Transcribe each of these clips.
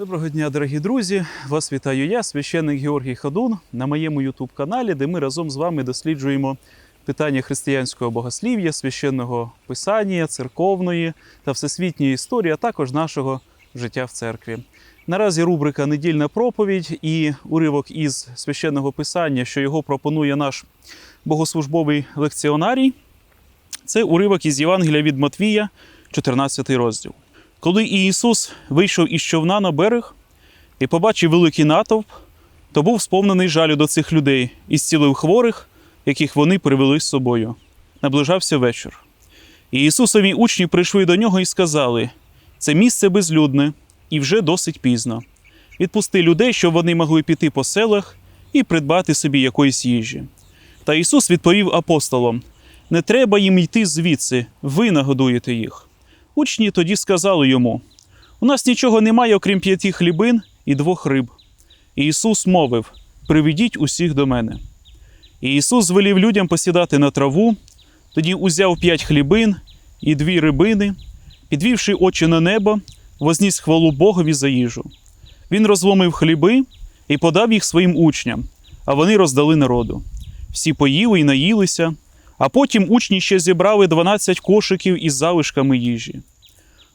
Доброго дня, дорогі друзі! Вас вітаю я, священник Георгій Ходун, на моєму ютуб-каналі, де ми разом з вами досліджуємо питання християнського богослів'я, священного писання, церковної та всесвітньої історії, а також нашого життя в церкві. Наразі рубрика Недільна проповідь і уривок із священного писання, що його пропонує наш богослужбовий лекціонарій. Це уривок із Євангелія від Матвія, 14 розділ. Коли Ісус вийшов із човна на берег і побачив великий натовп, то був сповнений жалю до цих людей і зцілив хворих, яких вони привели з собою. Наближався вечір. І Ісусові учні прийшли до нього і сказали: це місце безлюдне і вже досить пізно. Відпусти людей, щоб вони могли піти по селах і придбати собі якоїсь їжі. Та Ісус відповів апостолам: не треба їм йти звідси, ви нагодуєте їх. Учні тоді сказали йому: У нас нічого немає, окрім п'яти хлібин і двох риб. І Ісус мовив: Приведіть усіх до мене. І Ісус звелів людям посідати на траву, тоді узяв п'ять хлібин і дві рибини, підвівши очі на небо, возніс хвалу Богові за їжу. Він розломив хліби і подав їх своїм учням, а вони роздали народу. Всі поїли і наїлися, а потім учні ще зібрали 12 кошиків із залишками їжі.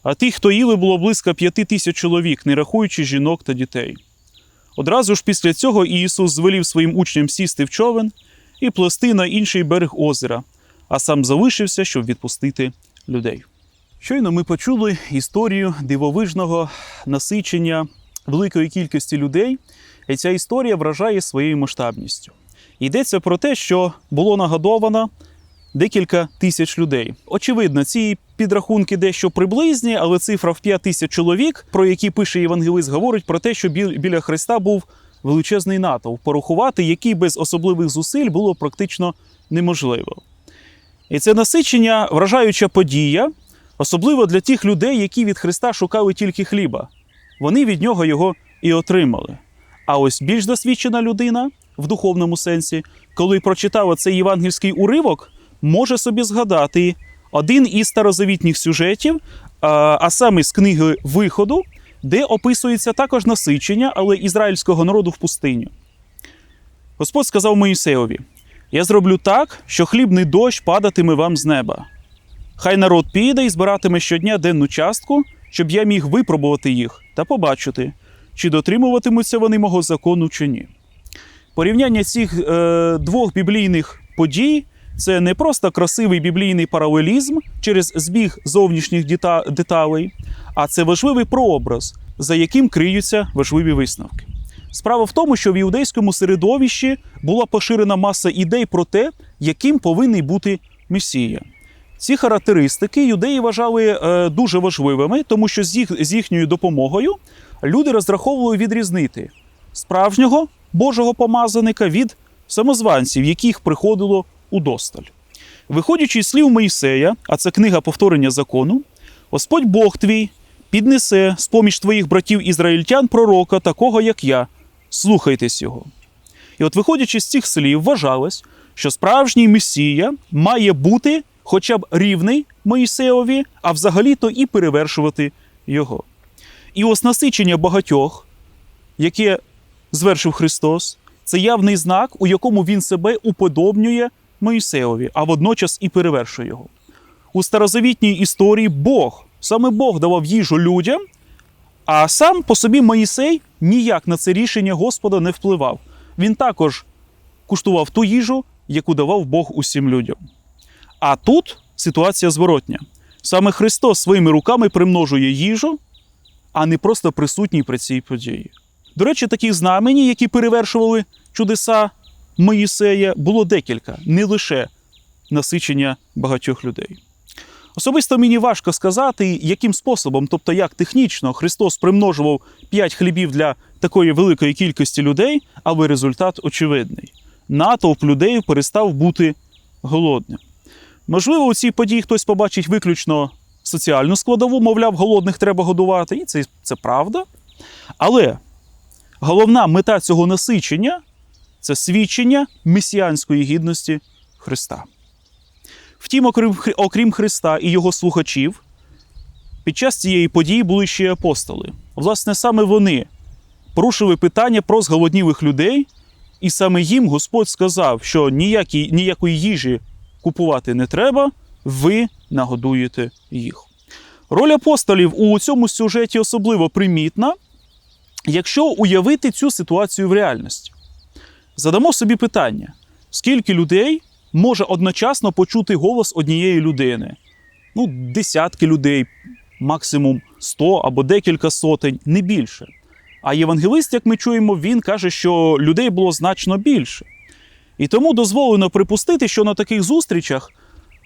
А тих, хто їли, було близько п'яти тисяч чоловік, не рахуючи жінок та дітей. Одразу ж після цього Ісус звелів своїм учням сісти в човен і плести на інший берег озера, а сам залишився, щоб відпустити людей. Щойно ми почули історію дивовижного насичення великої кількості людей, і ця історія вражає своєю масштабністю. Йдеться про те, що було нагодовано декілька тисяч людей. Очевидно, ці підрахунки дещо приблизні, але цифра в 5 тисяч чоловік, про які пише Євангелист, говорить про те, що біля Христа був величезний натовп, порахувати, який без особливих зусиль було практично неможливо. І це насичення вражаюча подія, особливо для тих людей, які від Христа шукали тільки хліба. Вони від нього його і отримали. А ось більш досвідчена людина в духовному сенсі, коли прочитала цей євангельський уривок, може собі згадати один із старозавітніх сюжетів, а саме з книги Виходу, де описується також насичення, але ізраїльського народу в пустиню. Господь сказав Моїсеєві: Я зроблю так, що хлібний дощ падатиме вам з неба. Хай народ піде і збиратиме щодня денну частку, щоб я міг випробувати їх та побачити, чи дотримуватимуться вони мого закону чи ні. Порівняння цих е, двох біблійних подій це не просто красивий біблійний паралелізм через збіг зовнішніх деталей, а це важливий прообраз, за яким криються важливі висновки. Справа в тому, що в іудейському середовищі була поширена маса ідей про те, яким повинен бути Месія. Ці характеристики юдеї вважали е, дуже важливими, тому що з їхньою допомогою люди розраховували відрізнити справжнього Божого помазаника від самозванців, яких приходило удосталь. Виходячи з слів Моїсея, а це книга повторення закону, Господь Бог твій піднесе з поміж твоїх братів ізраїльтян пророка, такого як я, слухайтесь його. І от, виходячи з цих слів, вважалось, що справжній Месія має бути хоча б рівний Моїсеєві, а взагалі-то і перевершувати його. І ось насичення багатьох, яке звершив Христос, це явний знак, у якому він себе уподобнює Моїсеєві, а водночас і перевершує його. У старозавітній історії Бог, саме Бог давав їжу людям, а сам по собі Моїсей ніяк на це рішення Господа не впливав. Він також куштував ту їжу, яку давав Бог усім людям. А тут ситуація зворотня. Саме Христос своїми руками примножує їжу, а не просто присутній при цій події. До речі, таких знамені, які перевершували чудеса Моїсея, було декілька, не лише насичення багатьох людей. Особисто мені важко сказати, яким способом, тобто як технічно, Христос примножував 5 хлібів для такої великої кількості людей, але результат очевидний. Натовп людей перестав бути голодним. Можливо, у цій події хтось побачить виключно соціальну складову, мовляв, голодних треба годувати, і це, це правда. Але головна мета цього насичення це свідчення месіанської гідності Христа. Втім, окрім, окрім Христа і його слухачів, Під час цієї події були ще й апостоли. Власне, саме вони порушили питання про зголоднілих людей, і саме їм Господь сказав, що ніякі, ніякої їжі купувати не треба, ви нагодуєте їх. Роль апостолів у цьому сюжеті особливо примітна, якщо уявити цю ситуацію в реальності. Задамо собі питання: скільки людей може одночасно почути голос однієї людини? Ну, десятки людей, максимум 100 або декілька сотень, не більше. А євангелист, як ми чуємо, він каже, що людей було значно більше. І тому дозволено припустити, що на таких зустрічах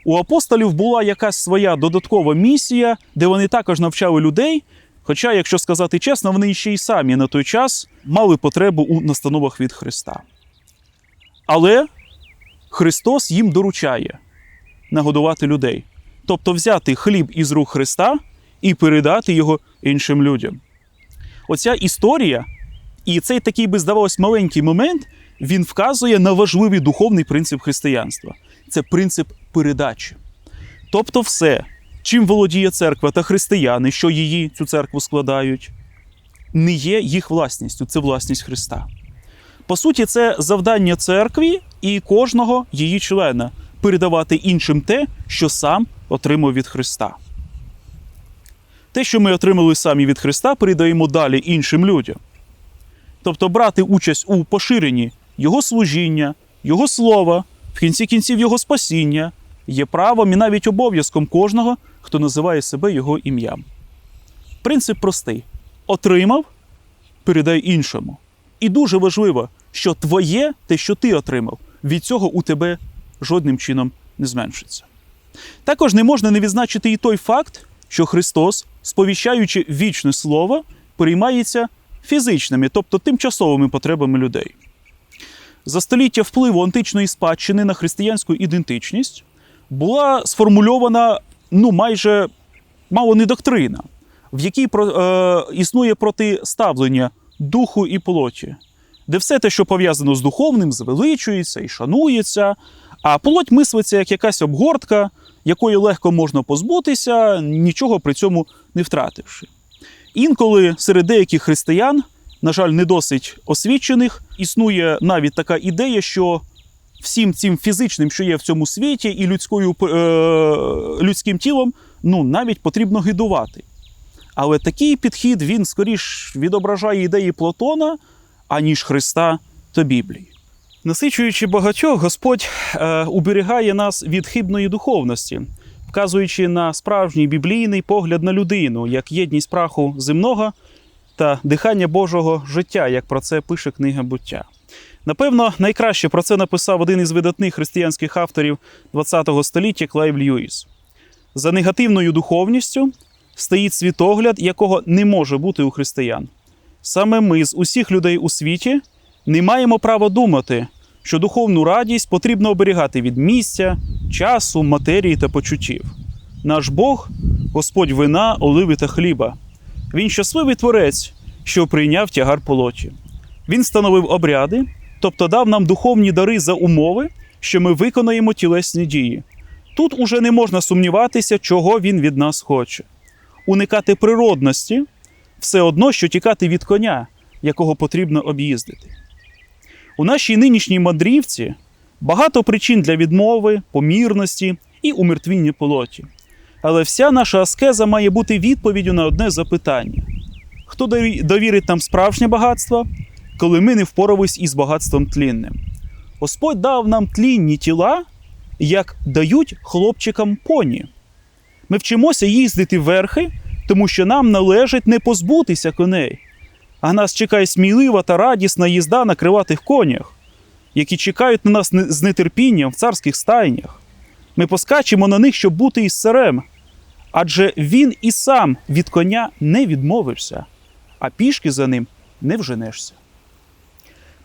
у апостолів була якась своя додаткова місія, де вони також навчали людей. Хоча, якщо сказати чесно, вони ще й самі на той час мали потребу у настановах від Христа. Але Христос їм доручає нагодувати людей, тобто взяти хліб із рук Христа і передати його іншим людям. Оця історія і цей такий би здавалось маленький момент, він вказує на важливий духовний принцип християнства це принцип передачі. Тобто, все, чим володіє церква та християни, що її цю церкву складають, не є їх власністю, це власність Христа. По суті, це завдання церкві і кожного її члена передавати іншим те, що сам отримав від Христа. Те, що ми отримали самі від Христа, передаємо далі іншим людям. Тобто брати участь у поширенні Його служіння, Його слова, в кінці кінців Його спасіння є правом і навіть обов'язком кожного, хто називає себе Його ім'ям. Принцип простий: отримав, передай іншому. І дуже важливо, що твоє, те, що ти отримав, від цього у тебе жодним чином не зменшиться. Також не можна не відзначити і той факт, що Христос, сповіщаючи вічне слово, переймається фізичними, тобто тимчасовими потребами людей. За століття впливу античної спадщини на християнську ідентичність була сформульована ну, майже мало не доктрина, в якій е, існує протиставлення духу і плоті, де все те, що пов'язано з духовним, звеличується і шанується, а плоть мислиться як якась обгортка, якої легко можна позбутися, нічого при цьому не втративши. Інколи серед деяких християн, на жаль, не досить освічених, існує навіть така ідея, що всім цим фізичним, що є в цьому світі, і людською, е, людським тілом, ну навіть потрібно гидувати. Але такий підхід він скоріш відображає ідеї Платона, аніж Христа та Біблії. Насичуючи багатьох, Господь е, уберігає нас від хибної духовності, вказуючи на справжній біблійний погляд на людину, як єдність праху земного та дихання Божого життя, як про це пише книга буття. Напевно, найкраще про це написав один із видатних християнських авторів ХХ століття Клайв Льюіс. За негативною духовністю стоїть світогляд, якого не може бути у християн. Саме ми з усіх людей у світі не маємо права думати, що духовну радість потрібно оберігати від місця, часу, матерії та почуттів. Наш Бог Господь вина, оливи та хліба. Він щасливий творець, що прийняв тягар полоті. Він становив обряди, тобто дав нам духовні дари за умови, що ми виконаємо тілесні дії. Тут уже не можна сумніватися, чого він від нас хоче. Уникати природності все одно, що тікати від коня, якого потрібно об'їздити. У нашій нинішній мандрівці багато причин для відмови, помірності і умертвіння полоті. Але вся наша аскеза має бути відповіддю на одне запитання: хто довірить нам справжнє багатство, коли ми не впоравись із багатством тлінним? Господь дав нам тлінні тіла, як дають хлопчикам поні. Ми вчимося їздити верхи, тому що нам належить не позбутися коней, а нас чекає смілива та радісна їзда на криватих конях, які чекають на нас з нетерпінням в царських стайнях. Ми поскачемо на них, щоб бути із царем. Адже він і сам від коня не відмовився, а пішки за ним не вженешся.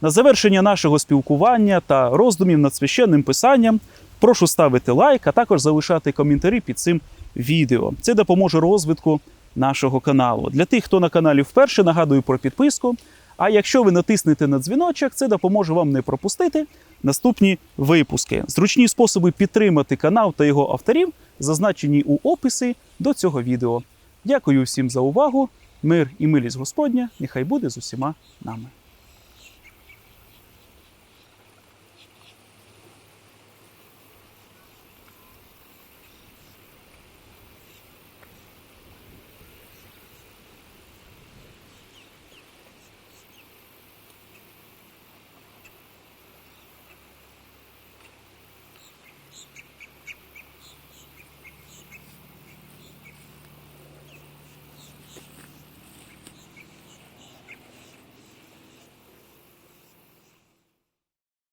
На завершення нашого спілкування та роздумів над священним писанням прошу ставити лайк, а також залишати коментарі під цим відео. Це допоможе розвитку нашого каналу. Для тих, хто на каналі вперше, нагадую про підписку. А якщо ви натиснете на дзвіночок, це допоможе вам не пропустити наступні випуски. Зручні способи підтримати канал та його авторів зазначені у описі до цього відео. Дякую всім за увагу. Мир і милість Господня, нехай буде з усіма нами.